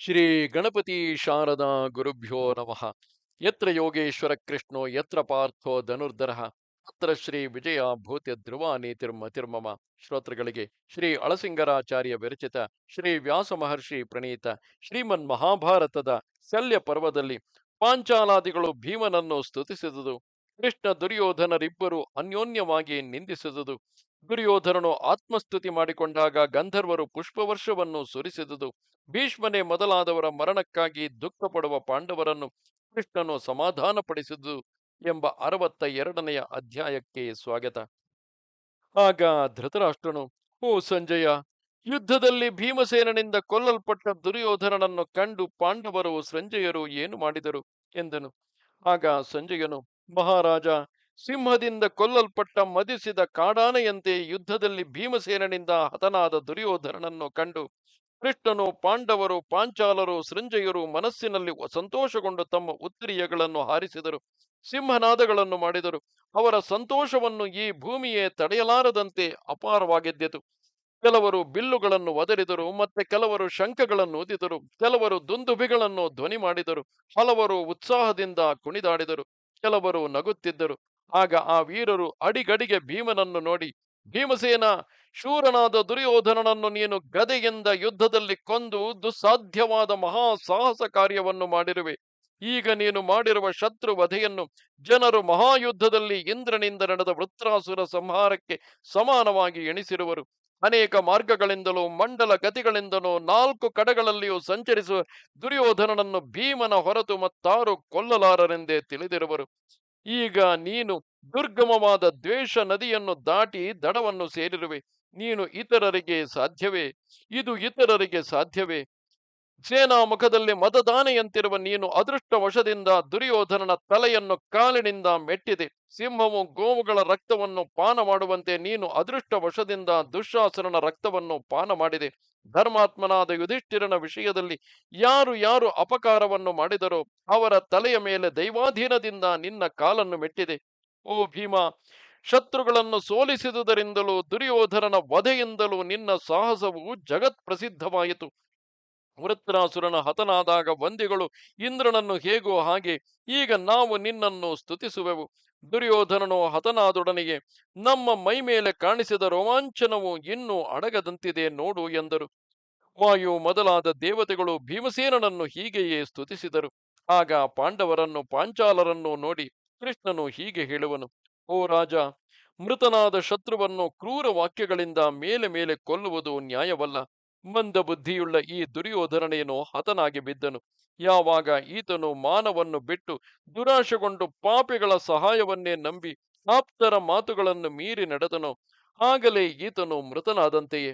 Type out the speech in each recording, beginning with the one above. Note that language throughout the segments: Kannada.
ಶ್ರೀ ಗಣಪತಿ ಶಾರದಾ ಗುರುಭ್ಯೋ ನಮಃ. ಯತ್ರ ಯೋಗೇಶ್ವರ ಕೃಷ್ಣೋ, ಯತ್ರ ಪಾರ್ಥೋ ಧನುರ್ಧರ. ಅತ್ರ ಶ್ರೀ ವಿಜಯ ಭೂತ್ಯ ಧ್ರುವ ನೀತಿರ್ಮತಿರ್ಮಮ ಶ್ರೋತೃಗಳಿಗೆ ಶ್ರೀ ಅಳಸಿಂಗರಾಚಾರ್ಯ ವಿರಚಿತ ಶ್ರೀ ವ್ಯಾಸ ಮಹರ್ಷಿ ಪ್ರಣೀತ ಶ್ರೀಮನ್ ಮಹಾಭಾರತದ ಶಲ್ಯ ಪರ್ವದಲ್ಲಿ ಪಾಂಚಾಲಾದಿಗಳು ಭೀಮನನ್ನು ಸ್ತುತಿಸಿದುದು, ಕೃಷ್ಣ ದುರ್ಯೋಧನರಿಬ್ಬರು ಅನ್ಯೋನ್ಯವಾಗಿ ನಿಂದಿಸಿದುದು ದುರ್ಯೋಧನನು ಆತ್ಮಸ್ತುತಿ ಮಾಡಿಕೊಂಡಾಗ ಗಂಧರ್ವರು ಪುಷ್ಪವರ್ಷವನ್ನು ಸುರಿಸಿದುದು. ಭೀಷ್ಮನೇ ಮೊದಲಾದವರ ಮರಣಕ್ಕಾಗಿ ದುಃಖ ಪಡುವ ಪಾಂಡವರನ್ನು ಕೃಷ್ಣನು ಸಮಾಧಾನಪಡಿಸಿದುದು ಎಂಬ ಅರವತ್ತ ಎರಡನೆಯ ಅಧ್ಯಾಯಕ್ಕೆ ಸ್ವಾಗತ. ಆಗ ಧೃತರಾಷ್ಟ್ರನು ಓ ಸಂಜಯ, ಯುದ್ಧದಲ್ಲಿ ಭೀಮಸೇನನಿಂದ ಕೊಲ್ಲಲ್ಪಟ್ಟ ದುರ್ಯೋಧನನನ್ನು ಕಂಡು ಪಾಂಡವರು ಸಂಜಯರು ಏನು ಮಾಡಿದರು? ಎಂದನು. ಆಗ ಸಂಜಯನು, ಮಹಾರಾಜ ಸಿಂಹದಿಂದ ಕೊಲ್ಲಲ್ಪಟ್ಟ ಮದಿಸಿದ ಕಾಡಾನೆಯಂತೆ ಯುದ್ಧದಲ್ಲಿ ಭೀಮಸೇನನಿಂದ ಹತನಾದ ದುರ್ಯೋಧನನನ್ನು ಕಂಡು ಕೃಷ್ಣನು ಪಾಂಡವರು, ಪಾಂಚಾಲರು, ಸೃಂಜಯರು ಮನಸ್ಸಿನಲ್ಲಿ ಸಂತೋಷಗೊಂಡು ತಮ್ಮ ಉತ್ತರಿಯಗಳನ್ನು ಹಾರಿಸಿದರು. ಸಿಂಹನಾದಗಳನ್ನು ಮಾಡಿದರು. ಅವರ ಸಂತೋಷವನ್ನು ಈ ಭೂಮಿಯೇ ತಡೆಯಲಾರದಂತೆ ಅಪಾರವಾಗಿದ್ದಿತು. ಕೆಲವರು ಬಿಲ್ಲುಗಳನ್ನು ಒದರಿದರು ಮತ್ತೆ ಕೆಲವರು ಶಂಖಗಳನ್ನು ಊದಿದರು ಕೆಲವರು ದುಂದುಬಿಗಳನ್ನು ಧ್ವನಿ ಮಾಡಿದರು ಹಲವರು ಉತ್ಸಾಹದಿಂದ ಕುಣಿದಾಡಿದರು. ಕೆಲವರು ನಗುತ್ತಿದ್ದರು. ಆಗ ಆ ವೀರರು ಅಡಿಗಡಿಗೆ ಭೀಮನನ್ನು ನೋಡಿ, ಭೀಮಸೇನ, ಶೂರನಾದ ದುರ್ಯೋಧನನನ್ನು ನೀನು ಗದೆಯಿಂದ ಯುದ್ಧದಲ್ಲಿ ಕೊಂದು ದುಸ್ಸಾಧ್ಯವಾದ ಮಹಾ ಸಾಹಸ ಕಾರ್ಯವನ್ನು ಮಾಡಿರುವೆ. ಈಗ ನೀನು ಮಾಡಿರುವ ಶತ್ರು ವಧೆಯನ್ನು ಜನರು ಮಹಾಯುದ್ಧದಲ್ಲಿ ಇಂದ್ರನಿಂದ ನಡೆದ ವೃತ್ರಾಸುರ ಸಂಹಾರಕ್ಕೆ ಸಮಾನವಾಗಿ ಎಣಿಸಿರುವರು. ಅನೇಕ ಮಾರ್ಗಗಳಿಂದಲೂ ಮಂಡಲ ಗತಿಗಳಿಂದಲೂ ನಾಲ್ಕು ಕಡೆಗಳಲ್ಲಿಯೂ ಸಂಚರಿಸುವ ದುರ್ಯೋಧನನನ್ನು ಭೀಮನ ಹೊರತು ಮತ್ತಾರು ಕೊಲ್ಲಲಾರರೆಂದೇ ತಿಳಿದಿರುವರು. ಈಗ ನೀನು ದುರ್ಗಮವಾದ ದ್ವೇಷ ನದಿಯನ್ನು ದಾಟಿ ದಡವನ್ನು ಸೇರಿರುವೆ. ನೀನು ಇತರರಿಗೆ ಸಾಧ್ಯವೇ? ಇದು ಇತರರಿಗೆ ಸಾಧ್ಯವೇ? ಸೇನಾ ಮುಖದಲ್ಲಿ ಮತದಾನೆಯಂತಿರುವ ನೀನು ಅದೃಷ್ಟವಶದಿಂದ ದುರ್ಯೋಧನನ ತಲೆಯನ್ನು ಕಾಲಿನಿಂದ ಮೆಟ್ಟಿದೆ. ಸಿಂಹವು ಗೋವುಗಳ ರಕ್ತವನ್ನು ಪಾನ ಮಾಡುವಂತೆ ನೀನು ಅದೃಷ್ಟವಶದಿಂದ ದುಶ್ಶಾಸನನ ರಕ್ತವನ್ನು ಪಾನ ಮಾಡಿದೆ ಧರ್ಮಾತ್ಮನಾದ ಯುಧಿಷ್ಠಿರನ ವಿಷಯದಲ್ಲಿ ಯಾರು ಯಾರು ಅಪಕಾರವನ್ನು ಮಾಡಿದರೋ ಅವರ ತಲೆಯ ಮೇಲೆ ದೈವಾಧೀನದಿಂದ ನಿನ್ನ ಕಾಲನ್ನು ಮೆಟ್ಟಿದೆ. ಓ ಭೀಮ, ಶತ್ರುಗಳನ್ನು ಸೋಲಿಸಿದುದರಿಂದಲೂ ದುರ್ಯೋಧನನ ವಧೆಯಿಂದಲೂ ನಿನ್ನ ಸಾಹಸವು ಜಗತ್ ಪ್ರಸಿದ್ಧವಾಯಿತು ವೃತ್ರಾಸುರನ ಹತನಾದಾಗ ವಂದಿಗಳು ಇಂದ್ರನನ್ನು ಹೇಗೋ ಹಾಗೆ, ಈಗ ನಾವು ನಿನ್ನನ್ನು ಸ್ತುತಿಸುವೆವು. ದುರ್ಯೋಧನನು ಹತನಾದೊಡನೆಗೆ ನಮ್ಮ ಮೈ ಮೇಲೆ ಕಾಣಿಸಿದ ರೋಮಾಂಚನವು ಇನ್ನೂ ಅಡಗದಂತಿದೆ ನೋಡು ಎಂದರು. ವಾಯು ಮೊದಲಾದ ದೇವತೆಗಳು ಭೀಮಸೇನನನ್ನು ಹೀಗೆಯೇ ಸ್ತುತಿಸಿದರು. ಆಗ ಪಾಂಡವರನ್ನು ಪಾಂಚಾಲರನ್ನು ನೋಡಿ ಕೃಷ್ಣನು ಹೀಗೆ ಹೇಳುವನು, ಓ ರಾಜ, ಮೃತನಾದ ಶತ್ರುವನ್ನು ಕ್ರೂರ ವಾಕ್ಯಗಳಿಂದ ಮೇಲೆ ಮೇಲೆ ಕೊಲ್ಲುವುದು ನ್ಯಾಯವಲ್ಲ. ಮಂದ ಬುದ್ಧಿಯುಳ್ಳ ಈ ದುರ್ಯೋಧನನೇನು ಹತನಾಗಿ ಬಿದ್ದನು. ಯಾವಾಗ ಈತನು ಮಾನವನ್ನು ಬಿಟ್ಟು ದುರಾಶೆಗೊಂಡು ಪಾಪಿಗಳ ಸಹಾಯವನ್ನೇ ನಂಬಿ ಆಪ್ತರ ಮಾತುಗಳನ್ನು ಮೀರಿ ನಡೆದನು, ಆಗಲೇ ಈತನು ಮೃತನಾದಂತೆಯೇ.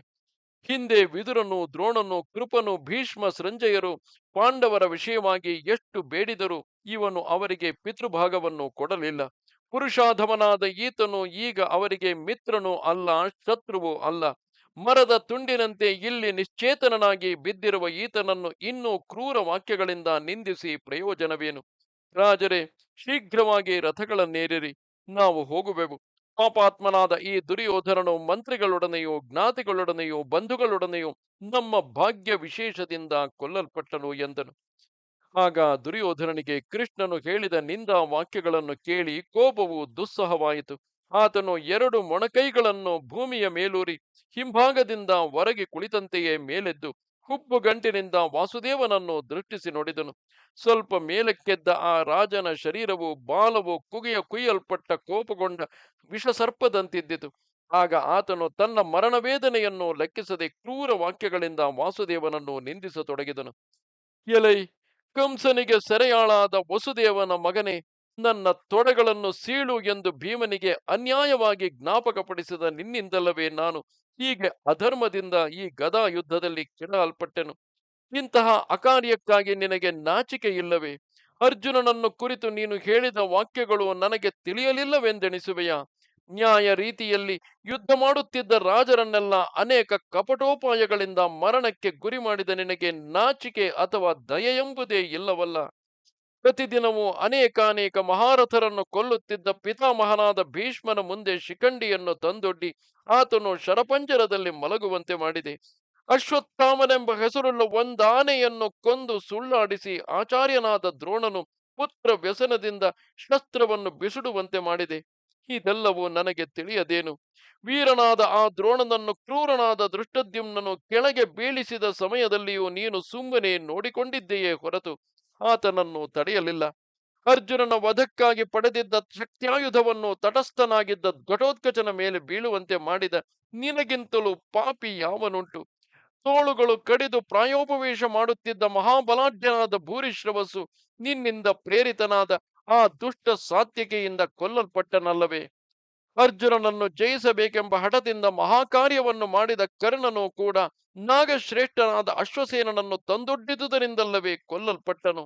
ಹಿಂದೆ ವಿದುರನು ದ್ರೋಣನು ಕೃಪನು ಭೀಷ್ಮ ಸಂಜಯರು ಪಾಂಡವರ ವಿಷಯವಾಗಿ ಎಷ್ಟು ಬೇಡಿದರೂ ಇವನು ಅವರಿಗೆ ಪಿತೃಭಾಗವನ್ನು ಕೊಡಲಿಲ್ಲ. ಪುರುಷಾಧಮನಾದ ಈತನು ಈಗ ಅವರಿಗೆ ಮಿತ್ರನು ಅಲ್ಲ, ಶತ್ರುವು ಅಲ್ಲ. ಮರದ ತುಂಡಿನಂತೆ ಇಲ್ಲಿ ನಿಶ್ಚೇತನನಾಗಿ ಬಿದ್ದಿರುವ ಈತನನ್ನು ಇನ್ನೂ ಕ್ರೂರ ವಾಕ್ಯಗಳಿಂದ ನಿಂದಿಸಿ ಪ್ರಯೋಜನವೇನು? ರಾಜರೇ, ಶೀಘ್ರವಾಗಿ ರಥಗಳನ್ನೇರಿರಿ, ನಾವು ಹೋಗುವೆವು. ಪಾಪಾತ್ಮನಾದ ಈ ದುರ್ಯೋಧನನು ಮಂತ್ರಿಗಳೊಡನೆಯೂ ಜ್ಞಾತಿಗಳೊಡನೆಯೂ ಬಂಧುಗಳೊಡನೆಯೂ ನಮ್ಮ ಭಾಗ್ಯ ವಿಶೇಷದಿಂದ ಕೊಲ್ಲಲ್ಪಟ್ಟನು ಎಂದನು. ಆಗ ದುರ್ಯೋಧನನಿಗೆ ಕೃಷ್ಣನು ಹೇಳಿದ ನಿಂದಾ ವಾಕ್ಯಗಳನ್ನು ಕೇಳಿ ಕೋಪವು ದುಸ್ಸಹವಾಯಿತು. ಆತನು ಎರಡು ಮೊಣಕೈಗಳನ್ನು ಭೂಮಿಯ ಮೇಲೂರಿ ಹಿಂಭಾಗದಿಂದ ಹೊರಗೆ ಕುಳಿತಂತೆಯೇ ಮೇಲೆದ್ದು ಹುಬ್ಬು ಗಂಟಿನಿಂದ ವಾಸುದೇವನನ್ನು ದೃಷ್ಟಿಸಿ ನೋಡಿದನು. ಸ್ವಲ್ಪ ಮೇಲಕ್ಕೆದ್ದ ಆ ರಾಜನ ಶರೀರವು ಬಾಲವು ಕುಗಿಯ ಕುಯ್ಯಲ್ಪಟ್ಟ ಕೋಪಗೊಂಡ ವಿಷಸರ್ಪದಂತಿದ್ದಿತು. ಆಗ ಆತನು ತನ್ನ ಮರಣ ವೇದನೆಯನ್ನು ಲೆಕ್ಕಿಸದೆ ಕ್ರೂರ ವಾಕ್ಯಗಳಿಂದ ವಾಸುದೇವನನ್ನು ನಿಂದಿಸತೊಡಗಿದನು. ಎಲೈ, ಕಂಸನಿಗೆ ಸೆರೆಯಾಳಾದ ವಸುದೇವನ ಮಗನೇ ನನ್ನ ತೊಡೆಗಳನ್ನು ಸೀಳು ಎಂದು ಭೀಮನಿಗೆ ಅನ್ಯಾಯವಾಗಿ ಜ್ಞಾಪಕಪಡಿಸಿದ ನಿನ್ನಿಂದಲ್ಲವೇ ನಾನು ಹೀಗೆ ಅಧರ್ಮದಿಂದ ಈ ಗದಾ ಯುದ್ಧದಲ್ಲಿ ಕೆಡಲ್ಪಟ್ಟೆನು. ಇಂತಹ ಅಕಾರ್ಯಕ್ಕಾಗಿ ನಿನಗೆ ನಾಚಿಕೆ ಇಲ್ಲವೇ? ಅರ್ಜುನನನ್ನು ಕುರಿತು ನೀನು ಹೇಳಿದ ವಾಕ್ಯಗಳು ನನಗೆ ತಿಳಿಯಲಿಲ್ಲವೆಂದೆಣಿಸುವೆಯಾ? ನ್ಯಾಯ ರೀತಿಯಲ್ಲಿ ಯುದ್ಧ ಮಾಡುತ್ತಿದ್ದ ರಾಜರನ್ನೆಲ್ಲ ಅನೇಕ ಕಪಟೋಪಾಯಗಳಿಂದ ಮರಣಕ್ಕೆ ಗುರಿ ಮಾಡಿದ ನಿನಗೆ ನಾಚಿಕೆ ಅಥವಾ ದಯೆಯೆಂಬುದೇ ಇಲ್ಲವಲ್ಲ? ಪ್ರತಿದಿನವೂ ಅನೇಕಾನೇಕ ಮಹಾರಥರನ್ನು ಕೊಲ್ಲುತ್ತಿದ್ದ ಪಿತಾಮಹನಾದ ಭೀಷ್ಮನ ಮುಂದೆ ಶಿಖಂಡಿಯನ್ನು ತಂದೊಡ್ಡಿ ಆತನು ಶರಪಂಜರದಲ್ಲಿ ಮಲಗುವಂತೆ ಮಾಡಿದೆ. ಅಶ್ವತ್ಥಾಮನೆಂಬ ಹೆಸರುಳ್ಳ ಒಂದಾನೆಯನ್ನು ಕೊಂದು ಸುಳ್ಳಾಡಿಸಿ ಆಚಾರ್ಯನಾದ ದ್ರೋಣನು ಪುತ್ರ ವ್ಯಸನದಿಂದ ಶಸ್ತ್ರವನ್ನು ಬಿಸಿಡುವಂತೆ ಮಾಡಿದೆ. ಇದೆಲ್ಲವೂ ನನಗೆ ತಿಳಿಯದೇನು? ವೀರನಾದ ಆ ದ್ರೋಣನನ್ನು ಕ್ರೂರನಾದ ದೃಷ್ಟದ್ಯುಮ್ನನು ಕೆಳಗೆ ಬೀಳಿಸಿದ ಸಮಯದಲ್ಲಿಯೂ ನೀನು ಸುಮ್ಮನೆ ನೋಡಿಕೊಂಡಿದ್ದೆಯೇ ಹೊರತು. ಆತನನ್ನು ತಡೆಯಲಿಲ್ಲ. ಅರ್ಜುನನ ವಧಕ್ಕಾಗಿ ಪಡೆದಿದ್ದ ಶಕ್ತ್ಯಾಯುಧವನ್ನು ತಟಸ್ಥನಾಗಿದ್ದ ಘಟೋತ್ಕಚನ ಮೇಲೆ ಬೀಳುವಂತೆ ಮಾಡಿದ ನಿನಗಿಂತಲೂ ಪಾಪಿ ಯಾವನುಂಟು? ತೋಳುಗಳು ಕಡಿದು ಪ್ರಾಯೋಪವೇಶ ಮಾಡುತ್ತಿದ್ದ ಮಹಾಬಲಾಢ್ಯನಾದ ಭೂರಿಶ್ರವಸ್ಸು ನಿನ್ನಿಂದ ಪ್ರೇರಿತನಾದ ಆ ದುಷ್ಟ ಸಾತ್ಯಕೆಯಿಂದ ಕೊಲ್ಲಲ್ಪಟ್ಟನಲ್ಲವೇ? ಅರ್ಜುನನನ್ನು ಜಯಿಸಬೇಕೆಂಬ ಹಠದಿಂದ ಮಹಾಕಾರ್ಯವನ್ನು ಮಾಡಿದ ಕರ್ಣನು ಕೂಡ ನಾಗಶ್ರೇಷ್ಠನಾದ ಅಶ್ವಸೇನನನ್ನು ತಂದೊಡ್ಡಿದುದರಿಂದಲ್ಲವೇ ಕೊಲ್ಲಲ್ಪಟ್ಟನು.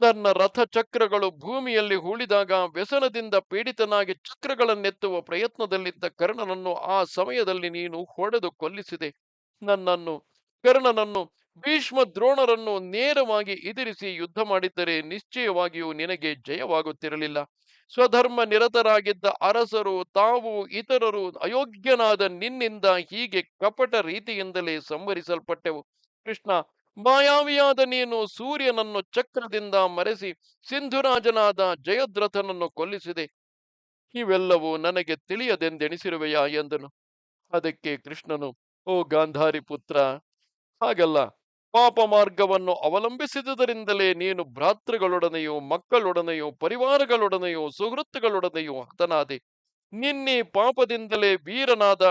ತನ್ನ ರಥ ಚಕ್ರಗಳು ಭೂಮಿಯಲ್ಲಿ ಹೂಳಿದಾಗ ವ್ಯಸನದಿಂದ ಪೀಡಿತನಾಗಿ ಚಕ್ರಗಳನ್ನೆತ್ತುವ ಪ್ರಯತ್ನದಲ್ಲಿದ್ದ ಕರ್ಣನನ್ನು ಆ ಸಮಯದಲ್ಲಿ ನೀನು ಹೊಡೆದು ಕೊಲ್ಲಿಸಿದೆ. ನನ್ನನ್ನು, ಕರ್ಣನನ್ನು ಭೀಷ್ಮ ದ್ರೋಣರನ್ನು ನೇರವಾಗಿ ಎದುರಿಸಿ ಯುದ್ಧ ಮಾಡಿದ್ದರೆ ನಿಶ್ಚಯವಾಗಿಯೂ ನಿನಗೆ ಜಯವಾಗುತ್ತಿರಲಿಲ್ಲ. ಸ್ವಧರ್ಮ ನಿರತರಾಗಿದ್ದ ಅರಸರು, ತಾವು ಇತರರು, ಅಯೋಗ್ಯನಾದ ನಿನ್ನಿಂದ ಹೀಗೆ ಕಪಟ ರೀತಿಯಿಂದಲೇ ಸಂವರಿಸಲ್ಪಟ್ಟೆವು ಕೃಷ್ಣ, ಮಾಯಾವಿಯಾದ ನೀನು ಸೂರ್ಯನನ್ನು ಚಕ್ರದಿಂದ ಮರೆಸಿ ಸಿಂಧುರಾಜನಾದ ಜಯದ್ರಥನನ್ನು ಕೊಲ್ಲಿಸಿದೆ. ಇವೆಲ್ಲವೂ ನನಗೆ ತಿಳಿಯದೆಂದೆಣಿಸಿರುವೆಯಾ ಎಂದನು. ಅದಕ್ಕೆ ಕೃಷ್ಣನು, ಓ ಗಾಂಧಾರಿ ಪುತ್ರ, ಹಾಗಲ್ಲ. ಪಾಪ ಮಾರ್ಗವನ್ನು ಅವಲಂಬಿಸಿದುದರಿಂದಲೇ ನೀನು ಭ್ರಾತೃಗಳೊಡನೆಯೂ, ಮಕ್ಕಳೊಡನೆಯೂ, ಪರಿವಾರಗಳೊಡನೆಯೂ, ಸುಹೃತ್ತುಗಳೊಡನೆಯೂ ಹತನಾದೆ. ನಿನ್ನೆ ಪಾಪದಿಂದಲೇ ವೀರನಾದ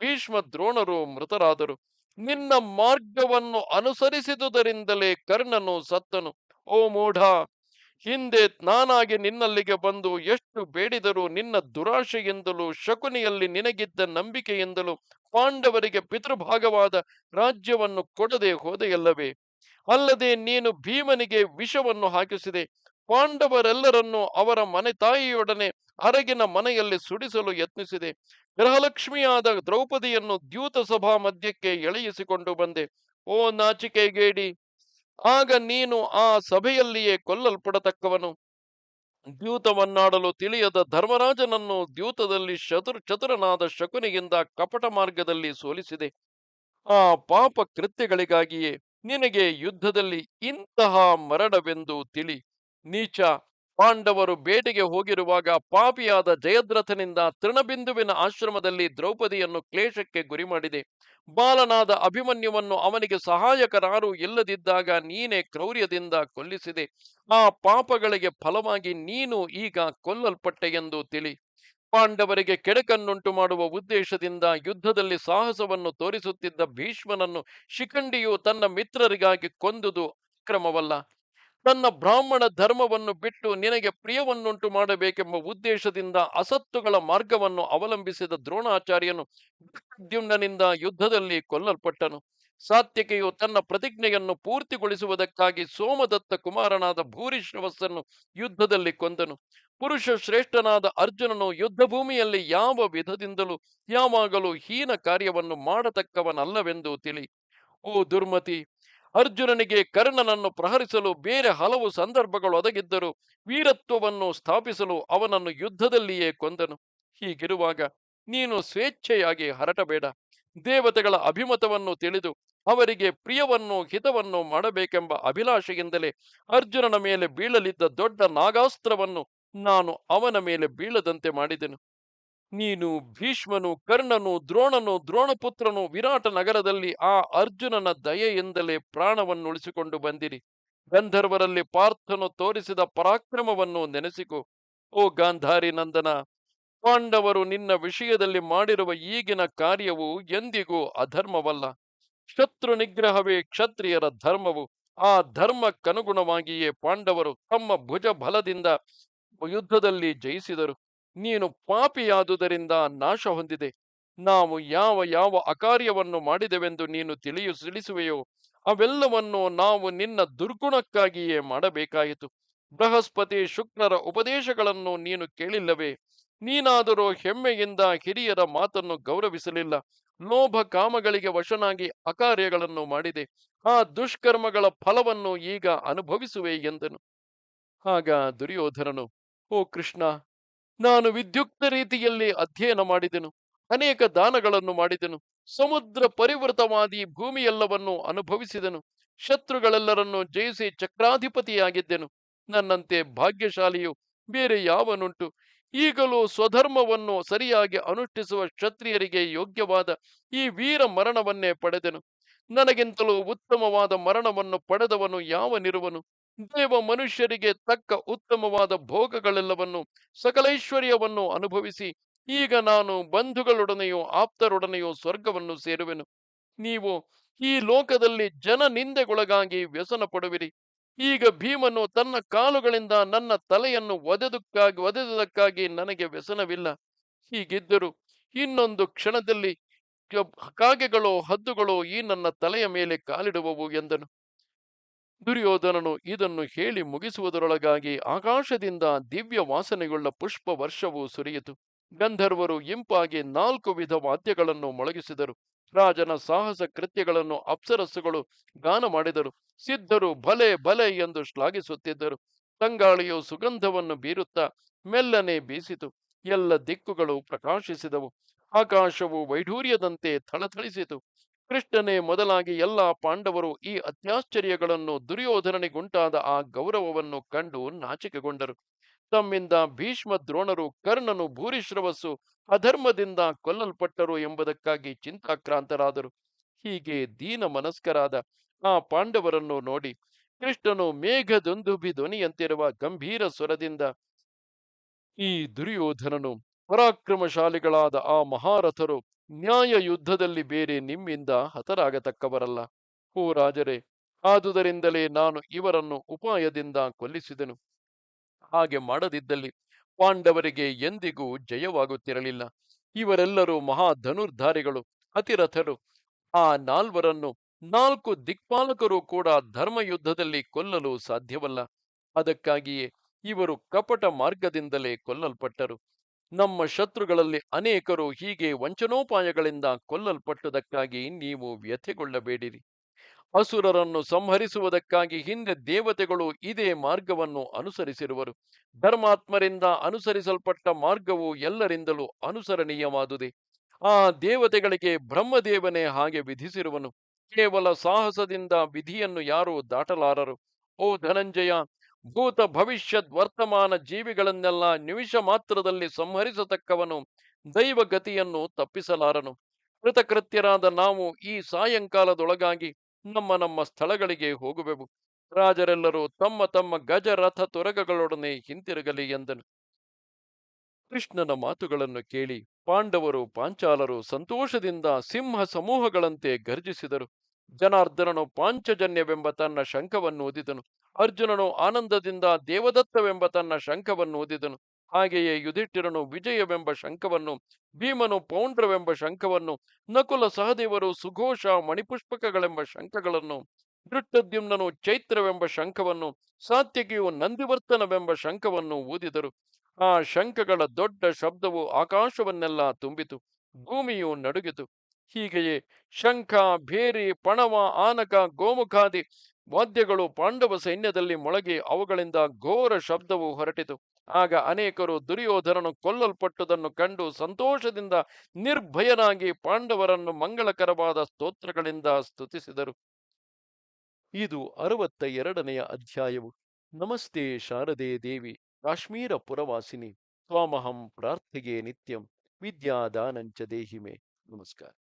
ಭೀಷ್ಮ ದ್ರೋಣರು ಮೃತರಾದರು. ನಿನ್ನ ಮಾರ್ಗವನ್ನು ಅನುಸರಿಸಿದುದರಿಂದಲೇ ಕರ್ಣನು ಸತ್ತನು. ಓ ಮೂಢ ಹಿಂದೆ ನಾನಾಗಿ ನಿನ್ನಲ್ಲಿಗೆ ಬಂದು ಎಷ್ಟು ಬೇಡಿದರೂ ನಿನ್ನ ದುರಾಶೆಯಿಂದಲೂ ಶಕುನಿಯಲ್ಲಿ ನಿನಗಿದ್ದ ನಂಬಿಕೆಯಿಂದಲೂ ಪಾಂಡವರಿಗೆ ಪಿತೃಭಾಗವಾದ ರಾಜ್ಯವನ್ನು ಕೊಡದೆ ಹೋದೆಯಲ್ಲವೇ ಅಲ್ಲದೆ ನೀನು ಭೀಮನಿಗೆ ವಿಷವನ್ನು ಹಾಕಿಸಿದೆ. ಪಾಂಡವರೆಲ್ಲರನ್ನು ಅವರ ಮನೆ ತಾಯಿಯೊಡನೆ ಅರಗಿನ ಮನೆಯಲ್ಲಿ ಸುಡಿಸಲು ಯತ್ನಿಸಿದೆ. ಗೃಹಲಕ್ಷ್ಮಿಯಾದ ದ್ರೌಪದಿಯನ್ನು ದ್ಯೂತ ಸಭಾ ಮಧ್ಯಕ್ಕೆ ಎಳೆಯಿಸಿಕೊಂಡು ಬಂದೆ. ಓ ನಾಚಿಕೆಗೇಡಿ! ಆಗ ನೀನು ಆ ಸಭೆಯಲ್ಲಿಯೇ ಕೊಲ್ಲಲ್ಪಡತಕ್ಕವನು. ದ್ಯೂತವನ್ನಾಡಲು ತಿಳಿಯದ ಧರ್ಮರಾಜನನ್ನು ದ್ಯೂತದಲ್ಲಿ ಶತುರ್ ಚತುರನಾದ ಶಕುನಿಯಿಂದ ಕಪಟ ಮಾರ್ಗದಲ್ಲಿ ಸೋಲಿಸಿದೆ. ಆ ಪಾಪ ಕೃತ್ಯಗಳಿಗಾಗಿಯೇ ನಿನಗೆ ಯುದ್ಧದಲ್ಲಿ ಇಂತಹ ಮರಣವೆಂದು ತಿಳಿ. ನೀಚ ಪಾಂಡವರು ಬೇಟೆಗೆ ಹೋಗಿರುವಾಗ ಪಾಪಿಯಾದ ಜಯದ್ರಥನಿಂದ ತೃಣಬಿಂದುವಿನ ಆಶ್ರಮದಲ್ಲಿ ದ್ರೌಪದಿಯನ್ನು ಕ್ಲೇಶಕ್ಕೆ ಗುರಿ ಮಾಡಿದೆ. ಬಾಲನಾದ ಅಭಿಮನ್ಯುವನ್ನು ಅವನಿಗೆ ಸಹಾಯಕರಾರು ಇಲ್ಲದಿದ್ದಾಗ ನೀನೇ ಕ್ರೌರ್ಯದಿಂದ ಕೊಲ್ಲಿಸಿದೆ. ಆ ಪಾಪಗಳಿಗೆ ಫಲವಾಗಿ ನೀನು ಈಗ ಕೊಲ್ಲಲ್ಪಟ್ಟೆ ಎಂದು ತಿಳಿ. ಪಾಂಡವರಿಗೆ ಕೆಡಕನ್ನುಂಟು ಮಾಡುವ ಉದ್ದೇಶದಿಂದ ಯುದ್ಧದಲ್ಲಿ ಸಾಹಸವನ್ನು ತೋರಿಸುತ್ತಿದ್ದ ಭೀಷ್ಮನನ್ನು ಶಿಖಂಡಿಯು ತನ್ನ ಮಿತ್ರರಿಗಾಗಿ ಕೊಂದುದು ಅಕ್ರಮವಲ್ಲ. ತನ್ನ ಬ್ರಾಹ್ಮಣ ಧರ್ಮವನ್ನು ಬಿಟ್ಟು ನಿನಗೆ ಪ್ರಿಯವನ್ನುಂಟು ಮಾಡಬೇಕೆಂಬ ಉದ್ದೇಶದಿಂದ ಅಸತ್ತುಗಳ ಮಾರ್ಗವನ್ನು ಅವಲಂಬಿಸಿದ ದ್ರೋಣಾಚಾರ್ಯನು ದ್ಯುಮ್ನನಿಂದ ಯುದ್ಧದಲ್ಲಿ ಕೊಲ್ಲಲ್ಪಟ್ಟನು. ಸಾತ್ಯಕೆಯು ತನ್ನ ಪ್ರತಿಜ್ಞೆಯನ್ನು ಪೂರ್ತಿಗೊಳಿಸುವುದಕ್ಕಾಗಿ ಸೋಮದತ್ತ ಕುಮಾರನಾದ ಭೂರಿಶ್ರವಸ್ಸನ್ನು ಯುದ್ಧದಲ್ಲಿ ಕೊಂದನು. ಪುರುಷ ಶ್ರೇಷ್ಠನಾದ ಅರ್ಜುನನು ಯುದ್ಧ ಭೂಮಿಯಲ್ಲಿ ಯಾವ ವಿಧದಿಂದಲೂ ಯಾವಾಗಲೂ ಹೀನ ಕಾರ್ಯವನ್ನು ಮಾಡತಕ್ಕವನಲ್ಲವೆಂದು ತಿಳಿ. ಓ ದುರ್ಮತಿ ಅರ್ಜುನನಿಗೆ ಕರ್ಣನನ್ನು ಪ್ರಹರಿಸಲು ಬೇರೆ ಹಲವು ಸಂದರ್ಭಗಳು ಒದಗಿದ್ದರು ವೀರತ್ವವನ್ನು ಸ್ಥಾಪಿಸಲು ಅವನನ್ನು ಯುದ್ಧದಲ್ಲಿಯೇ ಕೊಂದನು. ಹೀಗಿರುವಾಗ ನೀನು ಸ್ವೇಚ್ಛೆಯಾಗಿ ಹರಟಬೇಡ. ದೇವತೆಗಳ ಅಭಿಮತವನ್ನು ತಿಳಿದು ಅವರಿಗೆ ಪ್ರಿಯವನ್ನು ಹಿತವನ್ನು ಮಾಡಬೇಕೆಂಬ ಅಭಿಲಾಷೆಯಿಂದಲೇ ಅರ್ಜುನನ ಮೇಲೆ ಬೀಳಲಿದ್ದ ದೊಡ್ಡ ನಾಗಾಸ್ತ್ರವನ್ನು ನಾನು ಅವನ ಮೇಲೆ ಬೀಳದಂತೆ ಮಾಡಿದೆನು. ನೀನು ಭೀಷ್ಮನು, ಕರ್ಣನು, ದ್ರೋಣನು, ದ್ರೋಣಪುತ್ರನು ವಿರಾಟ ನಗರದಲ್ಲಿ ಆ ಅರ್ಜುನನ ದಯೆಯಿಂದಲೇ ಪ್ರಾಣವನ್ನು ಉಳಿಸಿಕೊಂಡು ಬಂದಿರಿ. ಗಂಧರ್ವರಲ್ಲಿ ಪಾರ್ಥನು ತೋರಿಸಿದ ಪರಾಕ್ರಮವನ್ನು ನೆನೆಸಿಕೊ. ಓ ಗಾಂಧಾರಿ ನಂದನ, ಪಾಂಡವರು ನಿನ್ನ ವಿಷಯದಲ್ಲಿ ಮಾಡಿರುವ ಈಗಿನ ಕಾರ್ಯವು ಎಂದಿಗೂ ಅಧರ್ಮವಲ್ಲ. ಶತ್ರು ನಿಗ್ರಹವೇ ಕ್ಷತ್ರಿಯರ ಧರ್ಮವು. ಆ ಧರ್ಮಕ್ಕನುಗುಣವಾಗಿಯೇ ಪಾಂಡವರು ತಮ್ಮ ಭುಜ ಬಲದಿಂದ ಯುದ್ಧದಲ್ಲಿ ಜಯಿಸಿದರು. ನೀನು ಪಾಪಿಯಾದುದರಿಂದ ನಾಶ ಹೊಂದಿದೆ. ನಾವು ಯಾವ ಯಾವ ಅಕಾರ್ಯವನ್ನು ಮಾಡಿದೆವೆಂದು ನೀನು ತಿಳಿಯು, ತಿಳಿಸುವೆಯೋ, ಅವೆಲ್ಲವನ್ನು ನಾವು ನಿನ್ನ ದುರ್ಗುಣಕ್ಕಾಗಿಯೇ ಮಾಡಬೇಕಾಯಿತು. ಬೃಹಸ್ಪತಿ ಶುಕ್ರರ ಉಪದೇಶಗಳನ್ನು ನೀನು ಕೇಳಿಲ್ಲವೇ? ನೀನಾದರೂ ಹೆಮ್ಮೆಯಿಂದ ಹಿರಿಯರ ಮಾತನ್ನು ಗೌರವಿಸಲಿಲ್ಲ. ಲೋಭ ಕಾಮಗಳಿಗೆ ವಶನಾಗಿ ಅಕಾರ್ಯಗಳನ್ನು ಮಾಡಿದೆ. ಆ ದುಷ್ಕರ್ಮಗಳ ಫಲವನ್ನು ಈಗ ಅನುಭವಿಸುವೆ ಎಂದನು. ಆಗ ದುರ್ಯೋಧನನು, ಓ ಕೃಷ್ಣ ನಾನು ವಿದ್ಯುಕ್ತ ರೀತಿಯಲ್ಲಿ ಅಧ್ಯಯನ ಮಾಡಿದೆನು, ಅನೇಕ ದಾನಗಳನ್ನು ಮಾಡಿದೆನು, ಸಮುದ್ರ ಪರಿವೃತವಾದಿ ಭೂಮಿಯೆಲ್ಲವನ್ನು ಅನುಭವಿಸಿದನು, ಶತ್ರುಗಳೆಲ್ಲರನ್ನು ಜಯಿಸಿ ಚಕ್ರಾಧಿಪತಿಯಾಗಿದ್ದೆನು, ನನ್ನಂತೆ ಭಾಗ್ಯಶಾಲಿಯು ಬೇರೆ ಯಾವನುಂಟು, ಈಗಲೂ ಸ್ವಧರ್ಮವನ್ನು ಸರಿಯಾಗಿ ಅನುಷ್ಠಿಸುವ ಕ್ಷತ್ರಿಯರಿಗೆ ಯೋಗ್ಯವಾದ ಈ ವೀರ ಮರಣವನ್ನೇ ಪಡೆದೆನು, ನನಗಿಂತಲೂ ಉತ್ತಮವಾದ ಮರಣವನ್ನು ಪಡೆದವನು ಯಾವನಿರುವನು? ದೇವ ಮನುಷ್ಯರಿಗೆ ತಕ್ಕ ಉತ್ತಮವಾದ ಭೋಗಗಳೆಲ್ಲವನ್ನು ಸಕಲೈಶ್ವರ್ಯವನ್ನು ಅನುಭವಿಸಿ, ಈಗ ನಾನು ಬಂಧುಗಳೊಡನೆಯೋ, ಆಪ್ತರೊಡನೆಯೋ ಸ್ವರ್ಗವನ್ನು ಸೇರುವೆನು. ನೀವು ಈ ಲೋಕದಲ್ಲಿ ಜನ ನಿಂದೆಗೊಳಗಾಗಿ ವ್ಯಸನ ಪಡುವಿರಿ. ಈಗ ಭೀಮನು ತನ್ನ ಕಾಲುಗಳಿಂದ ನನ್ನ ತಲೆಯನ್ನು ಒದೆದಕ್ಕಾಗಿ, ಒದೆದುದಕ್ಕಾಗಿ ನನಗೆ ವ್ಯಸನವಿಲ್ಲ. ಹೀಗಿದ್ದರೂ ಇನ್ನೊಂದು ಕ್ಷಣದಲ್ಲಿ ಕಾಗೆಗಳೋ, ಹದ್ದುಗಳೋ ಈ ನನ್ನ ತಲೆಯ ಮೇಲೆ ಕಾಲಿಡುವವು ಎಂದನು. ದುರ್ಯೋಧನನು ಇದನ್ನು ಹೇಳಿ ಮುಗಿಸುವುದರೊಳಗಾಗಿ ಆಕಾಶದಿಂದ ದಿವ್ಯ ವಾಸನೆಯುಳ್ಳ ಪುಷ್ಪ ವರ್ಷವು ಸುರಿಯಿತು. ಗಂಧರ್ವರು ಇಂಪಾಗಿ ನಾಲ್ಕು ವಿಧ ವಾದ್ಯಗಳನ್ನು ಮೊಳಗಿಸಿದರು. ರಾಜನ ಸಾಹಸ ಕೃತ್ಯಗಳನ್ನು ಅಪ್ಸರಸ್ಸುಗಳು ಗಾನ ಮಾಡಿದರು. ಸಿದ್ಧರು ಭಲೆ ಬಲೆ ಎಂದು ಶ್ಲಾಘಿಸುತ್ತಿದ್ದರು. ತಂಗಾಳಿಯು ಸುಗಂಧವನ್ನು ಬೀರುತ್ತಾ ಮೆಲ್ಲನೆ ಬೀಸಿತು. ಎಲ್ಲ ದಿಕ್ಕುಗಳು ಪ್ರಕಾಶಿಸಿದವು. ಆಕಾಶವು ವೈಢೂರ್ಯದಂತೆ ಥಳಥಳಿಸಿತು. ಕೃಷ್ಣನೇ ಮೊದಲಾಗಿ ಎಲ್ಲ ಪಾಂಡವರು ಈ ಅತ್ಯಾಶ್ಚರ್ಯಗಳನ್ನು ದುರ್ಯೋಧನನಿಗುಂಟಾದ ಆ ಗೌರವವನ್ನು ಕಂಡು ನಾಚಿಕೆಗೊಂಡರು. ತಮ್ಮಿಂದ ಭೀಷ್ಮ ದ್ರೋಣರು ಕರ್ಣನು ಭೂರಿಶ್ರವಸ್ಸು ಅಧರ್ಮದಿಂದ ಕೊಲ್ಲಲ್ಪಟ್ಟರು ಎಂಬುದಕ್ಕಾಗಿ ಚಿಂತಾಕ್ರಾಂತರಾದರು. ಹೀಗೆ ದೀನ ಮನಸ್ಕರಾದ ಆ ಪಾಂಡವರನ್ನು ನೋಡಿ ಕೃಷ್ಣನು ಮೇಘದೊಂದುಬಿ ಧ್ವನಿಯಂತಿರುವ ಗಂಭೀರ ಸ್ವರದಿಂದ, ಈ ದುರ್ಯೋಧನನು ಪರಾಕ್ರಮಶಾಲಿಗಳಾದ ಆ ಮಹಾರಥರು ನ್ಯಾಯ ಯುದ್ಧದಲ್ಲಿ ಬೇರೆ ನಿಮ್ಮಿಂದ ಹತರಾಗತಕ್ಕವರಲ್ಲ. ಓ ರಾಜರೇ, ಆದುದರಿಂದಲೇ ನಾನು ಇವರನ್ನು ಉಪಾಯದಿಂದ ಕೊಲ್ಲಿಸಿದೆನು. ಹಾಗೆ ಮಾಡದಿದ್ದಲ್ಲಿ ಪಾಂಡವರಿಗೆ ಎಂದಿಗೂ ಜಯವಾಗುತ್ತಿರಲಿಲ್ಲ. ಇವರೆಲ್ಲರೂ ಮಹಾ ಧನುರ್ಧಾರಿಗಳು ಅತಿರಥರು. ಆ ನಾಲ್ವರನ್ನು ನಾಲ್ಕು ದಿಕ್ಪಾಲಕರು ಕೂಡ ಧರ್ಮಯುದ್ಧದಲ್ಲಿ ಕೊಲ್ಲಲು ಸಾಧ್ಯವಲ್ಲ. ಅದಕ್ಕಾಗಿಯೇ ಇವರು ಕಪಟ ಮಾರ್ಗದಿಂದಲೇ ಕೊಲ್ಲಲ್ಪಟ್ಟರು. ನಮ್ಮ ಶತ್ರುಗಳಲ್ಲಿ ಅನೇಕರು ಹೀಗೆ ವಂಚನೋಪಾಯಗಳಿಂದ ಕೊಲ್ಲಲ್ಪಟ್ಟುದಕ್ಕಾಗಿ ನೀವು ವ್ಯಥೆಗೊಳ್ಳಬೇಡಿರಿ. ಅಸುರರನ್ನು ಸಂಹರಿಸುವುದಕ್ಕಾಗಿ ಹಿಂದೆ ದೇವತೆಗಳು ಇದೇ ಮಾರ್ಗವನ್ನು ಅನುಸರಿಸಿರುವರು. ಧರ್ಮಾತ್ಮರಿಂದ ಅನುಸರಿಸಲ್ಪಟ್ಟ ಮಾರ್ಗವು ಎಲ್ಲರಿಂದಲೂ ಅನುಸರಣೀಯವಾದುದೆ. ಆ ದೇವತೆಗಳಿಗೆ ಬ್ರಹ್ಮದೇವನೇ ಹಾಗೆ ವಿಧಿಸಿರುವನು. ಕೇವಲ ಸಾಹಸದಿಂದ ವಿಧಿಯನ್ನು ಯಾರೂ ದಾಟಲಾರರು. ಓ ಧನಂಜಯ ಭೂತ ಭವಿಷ್ಯದ್ ವರ್ತಮಾನ ಜೀವಿಗಳನ್ನೆಲ್ಲ ನಿಮಿಷ ಮಾತ್ರದಲ್ಲಿ ಸಂಹರಿಸತಕ್ಕವನು ದೈವ ಗತಿಯನ್ನು ತಪ್ಪಿಸಲಾರನು. ಕೃತಕೃತ್ಯರಾದ ನಾವು ಈ ಸಾಯಂಕಾಲದೊಳಗಾಗಿ ನಮ್ಮ ನಮ್ಮ ಸ್ಥಳಗಳಿಗೆ ಹೋಗುವೆವು. ರಾಜರೆಲ್ಲರೂ ತಮ್ಮ ತಮ್ಮ ಗಜರಥ ತೊರಗಗಳೊಡನೆ ಹಿಂತಿರುಗಲಿ ಎಂದನು. ಕೃಷ್ಣನ ಮಾತುಗಳನ್ನು ಕೇಳಿ ಪಾಂಡವರು ಪಾಂಚಾಲರು ಸಂತೋಷದಿಂದ ಸಿಂಹ ಸಮೂಹಗಳಂತೆ ಗರ್ಜಿಸಿದರು ಜನಾರ್ದನನು ಪಾಂಚಜನ್ಯವೆಂಬ ತನ್ನ ಶಂಖವನ್ನು ಊದಿದನು ಅರ್ಜುನನು ಆನಂದದಿಂದ ದೇವದತ್ತವೆಂಬ ತನ್ನ ಶಂಖವನ್ನು ಊದಿದನು ಹಾಗೆಯೇ ಯುಧಿಷ್ಠಿರನು ವಿಜಯವೆಂಬ ಶಂಖವನ್ನು, ಭೀಮನು ಪೌಂಡ್ರವೆಂಬ ಶಂಖವನ್ನು, ನಕುಲ ಸಹದೇವರು ಸುಘೋಷ ಮಣಿಪುಷ್ಪಕಗಳೆಂಬ ಶಂಖಗಳನ್ನು ದೃಷ್ಟದ್ಯುಮ್ನನು ಚೈತ್ರವೆಂಬ ಶಂಖವನ್ನು, ಸಾತ್ಯಕಿಯು ನಂದಿವರ್ತನವೆಂಬ ಶಂಖವನ್ನು ಊದಿದರು ಆ ಶಂಖಗಳ ದೊಡ್ಡ ಶಬ್ದವು ಆಕಾಶವನ್ನೆಲ್ಲ ತುಂಬಿತು. ಭೂಮಿಯು ನಡುಗಿತು. ಹೀಗೆಯೇ ಶಂಖ, ಭೇರಿ, ಪಣವ, ಆನಕ, ಗೋಮುಖಾದಿ ವಾದ್ಯಗಳು ಪಾಂಡವ ಸೈನ್ಯದಲ್ಲಿ ಮೊಳಗಿ ಅವುಗಳಿಂದ ಘೋರ ಶಬ್ದವು ಹೊರಟಿತು. ಆಗ ಅನೇಕರು ದುರ್ಯೋಧನನು ಕೊಲ್ಲಲ್ಪಟ್ಟುದನ್ನು ಕಂಡು ಸಂತೋಷದಿಂದ ನಿರ್ಭಯನಾಗಿ ಪಾಂಡವರನ್ನು ಮಂಗಳಕರವಾದ ಸ್ತೋತ್ರಗಳಿಂದ ಸ್ತುತಿಸಿದರು. ಇದು ಅರವತ್ತ ಎರಡನೆಯ ಅಧ್ಯಾಯವು. ನಮಸ್ತೆ ಶಾರದೆ ದೇವಿ ಕಾಶ್ಮೀರ ಪುರವಾಸಿನಿ ತ್ವಾಮಹಂ ಪ್ರಾರ್ಥಿಗೆ ನಿತ್ಯಂ. ವಿದ್ಯಾದಾನಂಚ ದೇಹಿಮೆ. ನಮಸ್ಕಾರ.